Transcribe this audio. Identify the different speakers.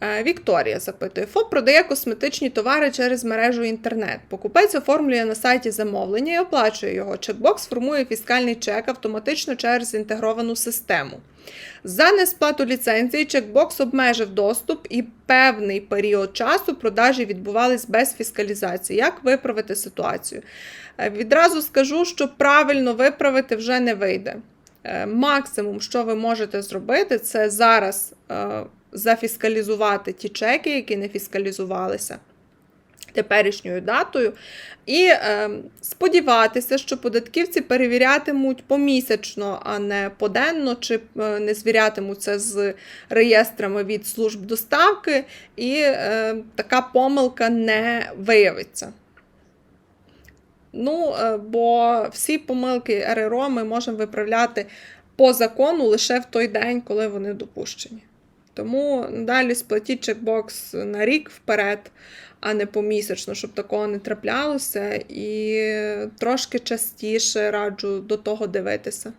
Speaker 1: Е, Вікторія запитує: ФОП продає косметичні товари через мережу інтернет. Покупець оформлює на сайті замовлення і оплачує його. Чекбокс формує фіскальний чек автоматично через інтегровану систему. За несплату ліцензії чекбокс обмежив доступ і певний період часу продажі відбувались без фіскалізації. Як виправити ситуацію? Е, Відразу скажу, що правильно виправити вже не вийде. Е, Максимум, що ви можете зробити, це зараз зафіскалізувати ті чеки, які не фіскалізувалися теперішньою датою, і е, сподіватися, що податківці перевірятимуть помісячно, а не поденно, чи е, не звірятимуться з реєстрами від служб доставки, і е, така помилка не виявиться. Ну, е, бо всі помилки РРО ми можемо виправляти по закону лише в той день, коли вони допущені. Тому далі сплатіть чекбокс на рік вперед, а не помісячно, щоб такого не траплялося. І трошки частіше раджу до того дивитися.